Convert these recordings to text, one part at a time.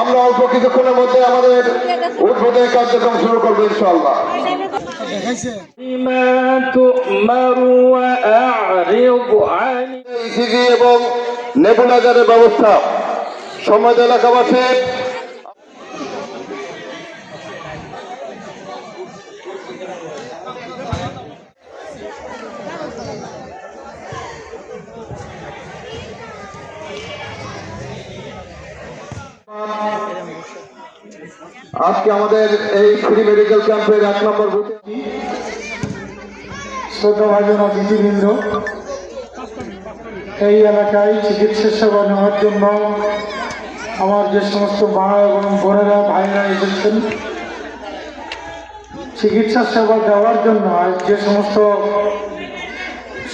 আমরা অল্প কিছুক্ষণের মধ্যে আমাদের উদ্বোধনের কার্যক্রম শুরু করব ইনশাল্লাহ এবং ব্যবস্থা। সমাজ এলাকাবাসী আজকে আমাদের এই ফ্রি মেডিকেল ক্যাম্পের এক নম্বর বুথে শ্রদ্ধাভাজন এই এলাকায় চিকিৎসা সেবা নেওয়ার জন্য আমার যে সমস্ত মা এবং বোনেরা ভাইরা এসেছেন। চিকিৎসা সেবা দেওয়ার জন্য যে সমস্ত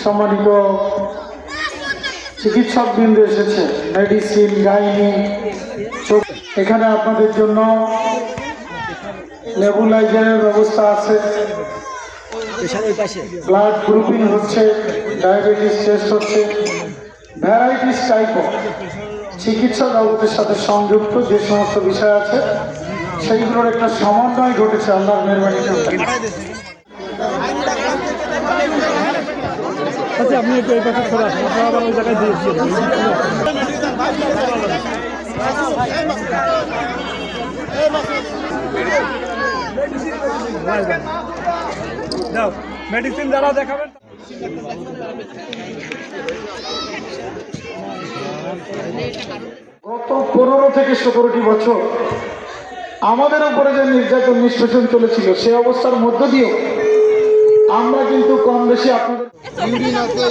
সম্মানিত চিকিৎসক বিন্দু এসেছে মেডিসিন গাইনি এখানে আপনাদের জন্য নেবুলাইজারের ব্যবস্থা আছে। ব্লাড গ্রুপিং হচ্ছে ডায়াবেটিস টেস্ট হচ্ছে। ভ্যারাইটিস টাইপ চিকিৎসা জগতের সাথে সংযুক্ত যে সমস্ত বিষয় আছে, সেইগুলোর একটা সমন্বয় ঘটেছে, আল্লাহর মেহরবানিতে। আপনি একটু এই পাশে সরে আসেন। আপনারা আবার ওই জায়গায় দাও মেডিসিন যারা দেখাবেন গত পনেরো থেকে সতেরোটি বছর আমাদের উপরে যে নির্যাতন নিষ্পেষণ চলেছিল সে অবস্থার মধ্য দিয়েও আমরা কিন্তু কম বেশি আপনাদের ইউরিন আছে